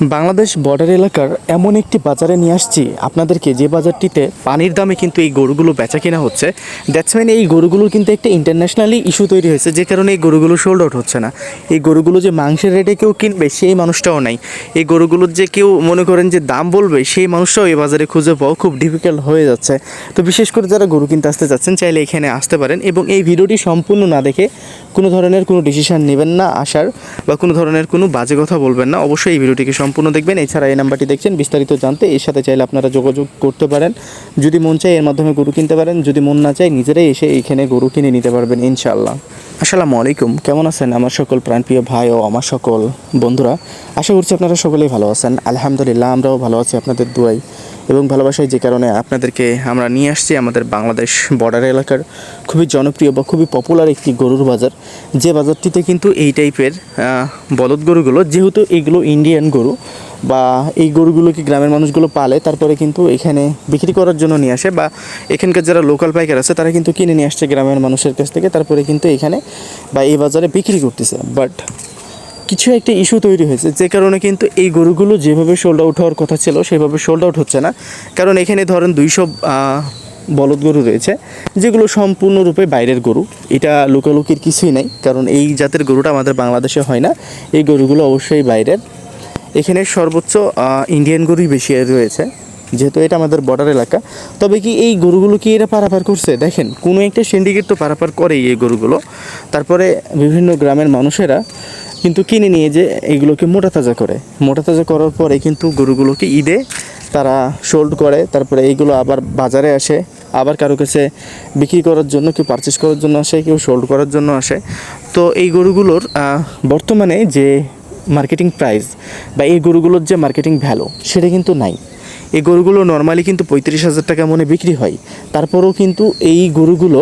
Bangladesh border এলাকার এমন একটি বাজারে নিয়ে আসছি। আপনাদেরকে যে বাজারটিতে পানির দামে কিন্তু এই গরুগুলো বেচা কেনা হচ্ছে দ্যাটস মিন এই গরুগুলোর কিন্তু একটা ইন্টারন্যাশনালি ইস্যু তৈরি হয়েছে, যে কারণে এই গরুগুলো সোল্ড আউট হচ্ছে না। এই গরুগুলো যে মাংসের রেটে কেউ কিনবে, সেই মানুষটাও নাই। এই গরুগুলোর যে কেউ মনে করেন যে দাম বলবে, সেই মানুষটাও এই বাজারে খুঁজে পাওয়া খুব ডিফিকাল্ট হয়ে যাচ্ছে। তো বিশেষ করে যারা গরু কিনতে আসতে চাচ্ছেন চাইলে এখানে আসতে পারেন এবং এই ভিডিওটি সম্পূর্ণ না দেখে কোনো ধরনের কোনো ডিসিশন নেবেন না আসার বা কোনো ধরনের কোনো বাজে কথা বলবেন না। অবশ্যই এই ভিডিওটিকে সম্পূর্ণ দেখবেন। এছাড়া এই নাম্বারটি দেখছেন, বিস্তারিত জানতে এর সাথে চাইলে আপনারা যোগাযোগ করতে পারেন। যদি মন চায় এর মাধ্যমে গরু কিনতে পারেন, যদি মন না চায় নিজেরাই এসে এইখানে গরু কিনে নিতে পারবেন ইনশাল্লাহ আসসালামু আলাইকুম, কেমন আছেন আমার সকল প্রাণপ্রিয় ভাই ও আমার সকল বন্ধুরা? আশা করছি আপনারা সকলেই ভালো আছেন। আলহামদুলিল্লাহ, আমরাও ভালো আছি, আপনাদের দুয়াই। এবং ভালোবাসায় যে কারণে আপনাদেরকে আমরা নিয়ে আসছি আমাদের বাংলাদেশ বর্ডার এলাকার খুবই জনপ্রিয় বা খুবই পপুলার একটি গরুর বাজার। যে বাজারটিতে কিন্তু এই টাইপের বলদ গরুগুলো, যেহেতু এগুলো ইন্ডিয়ান গরু বা এই গরুগুলোকে গ্রামের মানুষগুলো পালে, তারপরে কিন্তু এখানে বিক্রি করার জন্য নিয়ে আসে বা এখানকার যারা লোকাল পাইকার আছে, তারা কিন্তু কিনে নিয়ে আসছে গ্রামের মানুষের কাছ থেকে, তারপরে কিন্তু এখানে বা এই বাজারে বিক্রি করতেছে। বাট কিছু একটা ইস্যু তৈরি হয়েছে। যে কারণে কিন্তু এই গরুগুলো যেভাবে সোল্ড আউট হওয়ার কথা ছিল, সেভাবে সোল্ড আউট হচ্ছে না। কারণ এখানে ধরেন দুইশো বলদ গরু রয়েছে, যেগুলো সম্পূর্ণরূপে বাইরের গরু। এটা লুকালুকির কিছুই নাই, কারণ এই জাতের গরুটা আমাদের বাংলাদেশে হয় না। এই গরুগুলো অবশ্যই বাইরের। এখানে সর্বোচ্চ ইন্ডিয়ান গরুই বেশি রয়েছে, যেহেতু এটা আমাদের বর্ডার এলাকা। তবে কি এই গরুগুলো কি এরা পারাপার করছে? দেখেন, কোনো একটা সিন্ডিকেট তো পারাপার করেই এই গরুগুলো। তারপরে বিভিন্ন গ্রামের মানুষেরা কিন্তু কিনে নিয়ে যে এগুলোকে মোটা তাজা করে। মোটা তাজা করার পরে কিন্তু গরুগুলোকে ঈদে তারা সোল্ড করে, তারপরে এইগুলো আবার বাজারে আসে। আবার কারও কাছে বিক্রি করার জন্য, কেউ পারচেস করার জন্য আসে, কেউ সোল্ড করার জন্য আসে। তো এই গরুগুলোর বর্তমানে যে মার্কেটিং প্রাইস বা এই গরুগুলোর যে মার্কেটিং ভ্যালু সেটা কিন্তু নাই। এই গরুগুলো নর্মালি কিন্তু পঁয়ত্রিশ হাজার টাকা মনে বিক্রি হয়। তারপরেও কিন্তু এই গরুগুলো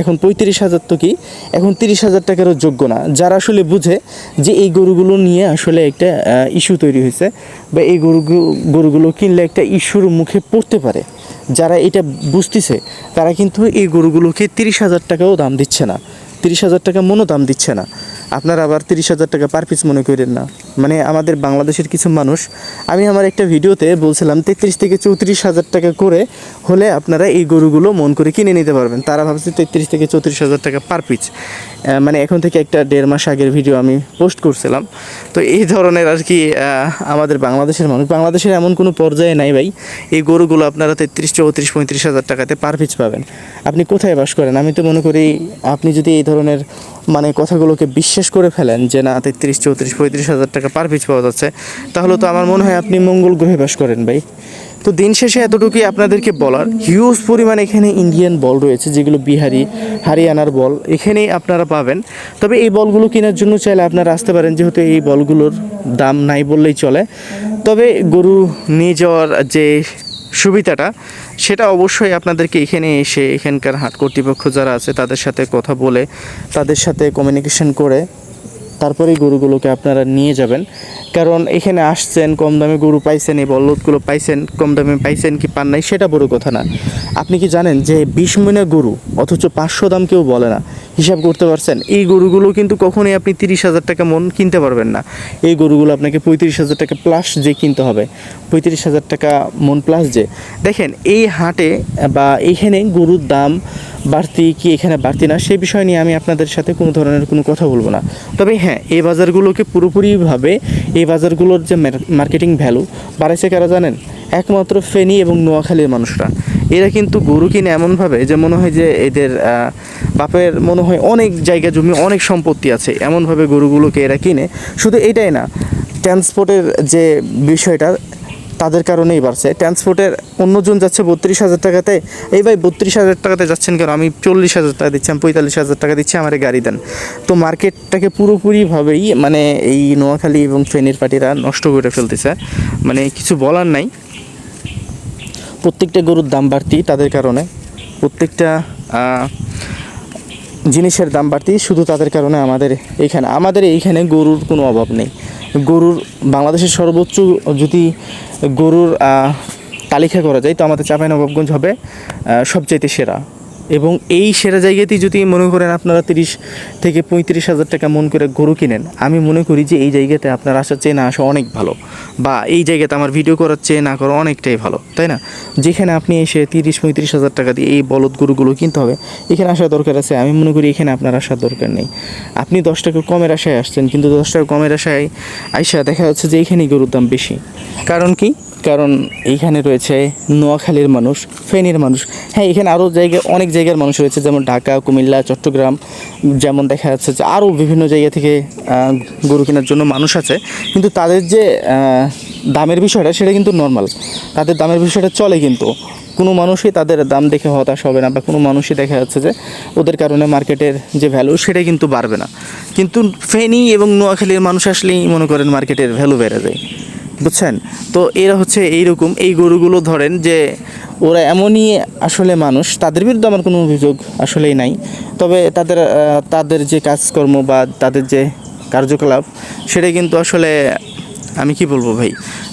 এখন পঁয়ত্রিশ হাজার তো কি, এখন তিরিশ হাজার টাকারও যোগ্য না। যারা আসলে বুঝে যে এই গরুগুলো নিয়ে আসলে একটা ইস্যু তৈরি হয়েছে বা এই গরু, গরুগুলো কিনলে একটা ইস্যুর মুখে পড়তে পারে। যারা এটা বুঝতেছে, তারা কিন্তু এই গরুগুলোকে তিরিশ হাজার টাকাও দাম দিচ্ছে না। তিরিশ হাজার টাকা মনও দাম দিচ্ছে না। আপনারা আবার তিরিশ হাজার টাকা পার পিস মনে করেন না। মানে আমাদের বাংলাদেশের কিছু মানুষ, আমি আমার একটা ভিডিওতে বলছিলাম তেত্রিশ থেকে চৌত্রিশ হাজার টাকা করে হলে আপনারা এই গরুগুলো মন করে কিনে নিতে পারবেন। তারা ভাবছে তেত্রিশ থেকে চৌত্রিশ হাজার টাকা পার পিস মানে এখন থেকে একটা দেড় মাস আগের ভিডিও আমি পোস্ট করছিলাম। তো এই ধরনের আর কি আমাদের বাংলাদেশের মানুষ, বাংলাদেশের এমন কোনো পর্যায়ে নাই ভাই। এই গরুগুলো আপনারা তেত্রিশ, চৌত্রিশ, পঁয়ত্রিশ হাজার টাকাতে পার পিস পাবেন। আপনি কোথায় বাস করেন? আমি তো মনে করি আপনি যদি এই ধরনের মানে কথাগুলোকে বিশ্বাস করে ফেলেন যে না, তেত্রিশ, চৌত্রিশ, পঁয়ত্রিশ হাজার টাকা পার পিস পাওয়া যাচ্ছে। তাহলে তো আমার মনে হয় আপনি মঙ্গল গ্রহে বাস করেন ভাই। তো দিন শেষে এতটুকুই আপনাদেরকে বলার। হিউজ পরিমাণ এখানে ইন্ডিয়ান বল রয়েছে, যেগুলো বিহারি, হারিয়ানার বল এখানেই আপনারা পাবেন। তবে এই বলগুলো কেনার জন্য চাইলে আপনারা আসতে পারেন, যেহেতু এই বলগুলোর দাম নাই বললেই চলে। তবে গরু নিয়ে যাওয়ার যে সুবিধাটা, সেটা অবশ্যই আপনাদেরকে এখানে এসে এখানকার হাট কর্তৃপক্ষ যারা আছে, তাদের সাথে কথা বলে, তাদের সাথে কমিউনিকেশন করে তারপরেই গরুগুলোকে আপনারা নিয়ে যাবেন। কারণ এখানে আসছেন, কম দামে গরু পাইছেন এই বলদগুলো পাইছেন, কম দামে পাইছেন কি পান নাই, সেটা বড় কথা না। আপনি কি জানেন যে বিশ মহিনা গরু, অথচ পাঁচশো দাম কেউ বলে না। হিসাব করতে পারছেন, এই গরুগুলো কিন্তু কখনোই আপনি তিরিশ হাজার টাকা মন কিনতে পারবেন না। এই গরুগুলো আপনাকে পঁয়ত্রিশ হাজার টাকা প্লাস যে কিনতে হবে। পঁয়ত্রিশ হাজার টাকা মন প্লাস যে। দেখেন, এই হাটে বা এইখানে গরুর দাম বাড়তি কি এখানে বাড়তি না, সেই বিষয় নিয়ে আমি আপনাদের সাথে কোনো ধরনের কোনো কথা বলব না। তবে হ্যাঁ এই বাজারগুলোকে পুরোপুরিভাবে এই বাজারগুলোর যে মার্কেটিং ভ্যালু বাড়াইছে কারা জানেন? একমাত্র ফেনী এবং নোয়াখালীর মানুষরা। এরা কিন্তু গরু কিনে এমনভাবে যে মনে হয় যে এদের বাপের মনে হয় অনেক জায়গা জমি, অনেক সম্পত্তি আছে, এমনভাবে গরুগুলোকে এরা কিনে। শুধু এটাই না ট্রান্সপোর্টের যে বিষয়টা তাদের কারণেই বাড়ছে। ট্রান্সপোর্টের অন্যজন যাচ্ছে বত্রিশ হাজার টাকাতে। এই ভাই বত্রিশ হাজার টাকাতে যাচ্ছেন কেন? আমি চল্লিশ হাজার টাকা দিচ্ছি, আমি পঁয়তাল্লিশ হাজার টাকা দিচ্ছি, আমার গাড়ি দেন। তো মার্কেটটাকে পুরোপুরিভাবেই মানে এই নোয়াখালী এবং ফেনীর পার্টিরা নষ্ট করে ফেলতেছে। মানে কিছু বলার নাই। প্রত্যেকটা গরুর দাম বাড়তি তাদের কারণে। প্রত্যেকটা জিনিসের দাম বাড়তি, শুধু তাদের কারণে আমাদের এইখানে আমাদের এইখানে গরুর কোনো অভাব নেই। গরুর বাংলাদেশের সর্বোচ্চ যদি গরুর তালিকা করা যায় তো আমাদের চাঁপাইনবাবগঞ্জ হবে সবচাইতে সেরা। এবং এই সেরা জায়গাতেই যদি মনে করেন আপনারা তিরিশ থেকে পঁয়ত্রিশ হাজার টাকা মন করে গরু কিনেন, আমি মনে করি যে এই জায়গাতে আপনার আসার চেয়ে না আসা অনেক ভালো বা এই জায়গাতে আমার ভিডিও করার চেয়ে না করা অনেকটাই ভালো, তাই না? যেখানে আপনি এসে তিরিশ পঁয়ত্রিশ হাজার টাকা দিয়ে এই বলদ গরুগুলো কিনতে হবে, এখানে আসার দরকার আছে, আমি মনে করি এখানে আপনার আসার দরকার নেই। আপনি দশ টাকা কমের আশায় আসছেন, কিন্তু দশ টাকা কমের আশায় আইসা দেখা যাচ্ছে যে এখানেই গরুর দাম বেশি। কারণ কি? কারণ এইখানে রয়েছে নোয়াখালীর মানুষ, ফেনীর মানুষ। হ্যাঁ এখানে আরও জায়গায় অনেক জায়গার মানুষ রয়েছে, যেমন ঢাকা, কুমিল্লা, চট্টগ্রাম, যেমন দেখা যাচ্ছে যে আরও বিভিন্ন জায়গা থেকে গরু কেনার জন্য মানুষ আছে। কিন্তু তাদের যে দামের বিষয়টা, সেটা কিন্তু নর্মাল তাদের দামের বিষয়টা চলে কিন্তু। কোনো মানুষই তাদের দাম দেখে হতাশ হবে না, বা কোনো মানুষই দেখা যাচ্ছে যে ওদের কারণে মার্কেটের যে ভ্যালু সেটা কিন্তু বাড়বে না। কিন্তু ফেনী এবং নোয়াখালীর মানুষ আসলেই মনে করেন মার্কেটের ভ্যালু বেড়ে যায়। বুঝছেন? তো এরা হচ্ছে এইরকম, এই গরুগুলো ধরেন যে ওরা এমনই আসলে মানুষ, তাদের বিরুদ্ধে আমার কোনো অভিযোগ আসলেই নাই। তবে তাদের তাদের যে কাজকর্ম বা তাদের যে কার্যকলাপ, সেটা কিন্তু আসলে আমি কি বলব ভাই?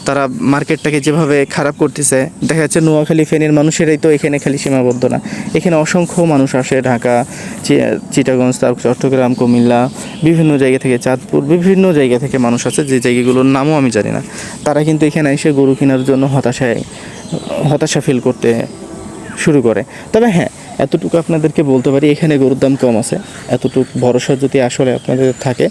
তারা মার্কেটটাকে যেভাবে খারাপ করতেছে, দেখা যাচ্ছে নোয়াখালী ফেনীর মানুষেরাই তো এখানে খালি সীমাবদ্ধ না। এখানে অসংখ্য মানুষ আসে ঢাকা চিটাগঞ্জ তারপর চট্টগ্রাম, কুমিল্লা, বিভিন্ন জায়গা থেকে চাঁদপুর, বিভিন্ন জায়গা থেকে মানুষ আছে যে জায়গাগুলোর নামও আমি জানি না। তারা কিন্তু এখানে এসে গরু কেনার জন্য হতাশায়, হতাশা ফিল করতে শুরু করে। তবে হ্যাঁ এতটুকু আপনাদেরকে বলতে পারি, এখানে গরুর দাম কম আছে। এতটুকু ভরসা যদি আসলে আপনাদের থাকে,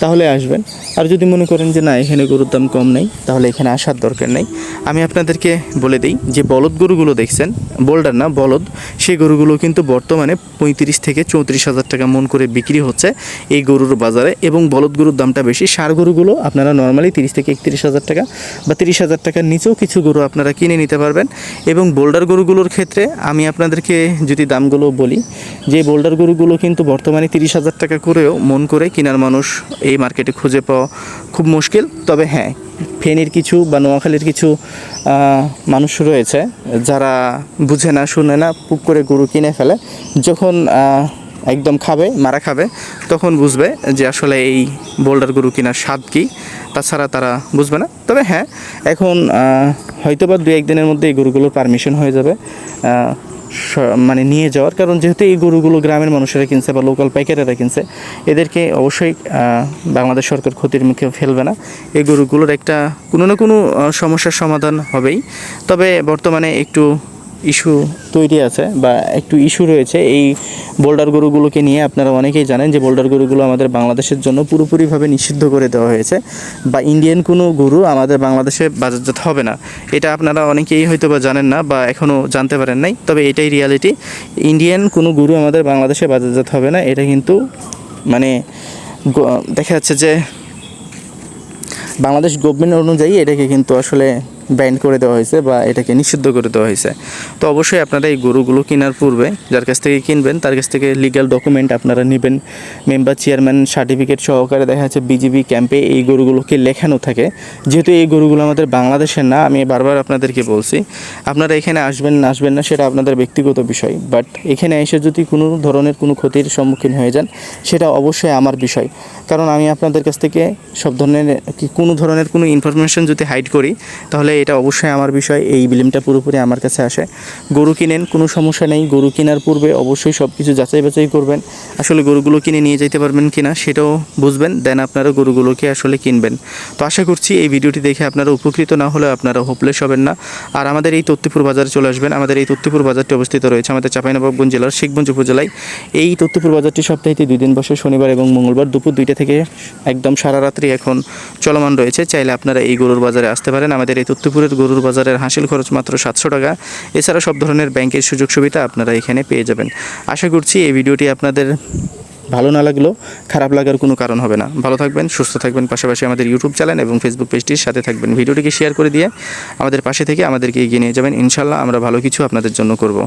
তাহলে আসবেন। আর যদি মনে করেন যে না, এখানে গরুর দাম কম নেই, তাহলে এখানে আসার দরকার নেই। আমি আপনাদেরকে বলে দিই, যে বলদ গরুগুলো দেখছেন, বোল্ডার না, বলদ, সেই গরুগুলো কিন্তু বর্তমানে পঁয়ত্রিশ থেকে চৌত্রিশ হাজার টাকা মন করে বিক্রি হচ্ছে এই গরুর বাজারে। এবং বলদ গরুর দামটা বেশি সার গরুগুলো আপনারা নর্মালি তিরিশ থেকে একত্রিশ হাজার টাকা বা তিরিশ হাজার টাকার নিচেও কিছু গরু আপনারা কিনে নিতে পারবেন। এবং বোল্ডার গরুগুলোর ক্ষেত্রে আমি আপনাদেরকে যদি দামগুলো বলি, যে বোল্ডার গরুগুলো কিন্তু বর্তমানে তিরিশ হাজার টাকা করেও মন করে কেনার মানুষ এই মার্কেটে খুঁজে পাওয়া খুব মুশকিল। তবে হ্যাঁ ফেনীর কিছু বা নোয়াখালীর কিছু মানুষ রয়েছে যারা বুঝে না, শুনে না, পুক করে গরু কিনে ফেলে। যখন একদম খাবে, মারা খাবে, তখন বুঝবে যে আসলে এই বোল্ডার গরু কেনার স্বাদ কী। তাছাড়া তারা বুঝবে না। তবে হ্যাঁ এখন হয়তো বা দু একদিনের মধ্যে এই গরুগুলোর পারমিশন হয়ে যাবে। মানে নিয়ে যাওয়ার। কারণ যেহেতু এই গরুগুলো গ্রামের মানুষেরা কিনছে বা লোকাল পাইকারেরা কিনছে, এদেরকে অবশ্যই বাংলাদেশ সরকার ক্ষতির মুখে ফেলবে না। এই গরুগুলোর একটা কোনো না কোনো সমস্যার সমাধান হবেই। তবে বর্তমানে একটু ইস্যু তৈরি আছে বা একটু ইস্যু রয়েছে, এই বোল্ডার গরুগুলোকে নিয়ে আপনারা অনেকেই জানেন যে বোল্ডার গরুগুলো আমাদের বাংলাদেশের জন্য পুরোপুরিভাবে নিষিদ্ধ করে দেওয়া হয়েছে বা ইন্ডিয়ান কোনো গরু আমাদের বাংলাদেশে বাজারজাত হবে না। এটা আপনারা অনেকেই হয়তো বা জানেন না বা এখনও জানতে পারেন নাই, তবে এটাই রিয়ালিটি ইন্ডিয়ান কোনো গরু আমাদের বাংলাদেশে বাজারজাত হবে না, এটা কিন্তু মানে দেখা যাচ্ছে যে বাংলাদেশ গভর্নমেন্ট অনুযায়ী এটাকে কিন্তু আসলে ব্যান্ড করে দেওয়া হয়েছে বা এটাকে নিষিদ্ধ করে দেওয়া হয়েছে। তো অবশ্যই আপনারা এই গরুগুলো কেনার পূর্বে যার কাছ থেকে কিনবেন, তার কাছ থেকে লিগ্যাল ডকুমেন্ট আপনারা নেবেন। মেম্বার চেয়ারম্যান সার্টিফিকেট সহকারে দেখা যাচ্ছে বিজিবি ক্যাম্পে এই গরুগুলোকে লেখানো থাকে। যেহেতু এই গরুগুলো আমাদের বাংলাদেশের না, আমি বারবার আপনাদেরকে বলছি, আপনারা এখানে আসবেন না আসবেন না সেটা আপনাদের ব্যক্তিগত বিষয়। বাট এখানে এসে যদি কোনো ধরনের কোনো ক্ষতির সম্মুখীন হয়ে যান, সেটা অবশ্যই আমার বিষয়। কারণ আমি আপনাদের কাছ থেকে সব ধরনের কি কোনো ধরনের কোনো ইনফরমেশন যদি হাইড করি, তাহলে এটা অবশ্যই আমার বিষয়, এই বিলিমটা পুরোপুরি আমার কাছে আসে। গরু কিনেন, কোনো সমস্যা নেই। গরু কেনার পূর্বে অবশ্যই সব কিছু যাচাই বাছাই করবেন। আসলে গরুগুলো কিনে নিয়ে যেতে পারবেন কিনা সেটাও বুঝবেন। দেন আপনারা গরুগুলোকে আসলে কিনবেন। তো আশা করছি এই ভিডিওটি দেখে আপনারা উপকৃত না হলে আপনারা হোপলেস হবেন না। আর আমাদের এই তত্ত্বপুর বাজারে চলে আসবেন। আমাদের এই তত্ত্বপুর বাজারটি অবস্থিত রয়েছে আমাদের চাঁপাইনবাবগঞ্জ জেলার শিখগঞ্জ উপজেলায়। এই তত্ত্বপুর বাজারটি সপ্তাহে দুই দিন বসে, শনিবার এবং মঙ্গলবার দুপুর দুইটা থেকে একদম সারা রাত্রি এখন চলমান রয়েছে। চাইলে আপনারা এই গরুর বাজারে আসতে পারেন। আমাদের এই তত্ত্বপুরের গরুর বাজারের হাসিল খরচ মাত্র সাতশো টাকা। এছাড়া সব ধরনের ব্যাংকের সুযোগ সুবিধা আপনারা এখানে পেয়ে যাবেন। আশা করছি এই ভিডিওটি আপনাদের ভালো না লাগলেও খারাপ লাগার কোনো কারণ হবে না। ভালো থাকবেন, সুস্থ থাকবেন, পাশাপাশি আমাদের ইউটিউব চ্যানেল এবং ফেসবুক পেজটির সাথে থাকবেন। ভিডিওটিকে শেয়ার করে দিয়ে আমাদের পাশে থেকে আমাদেরকে এগিয়ে নিয়ে যাবেন। ইনশাল্লাহ আমরা ভালো কিছু আপনাদের জন্য করব।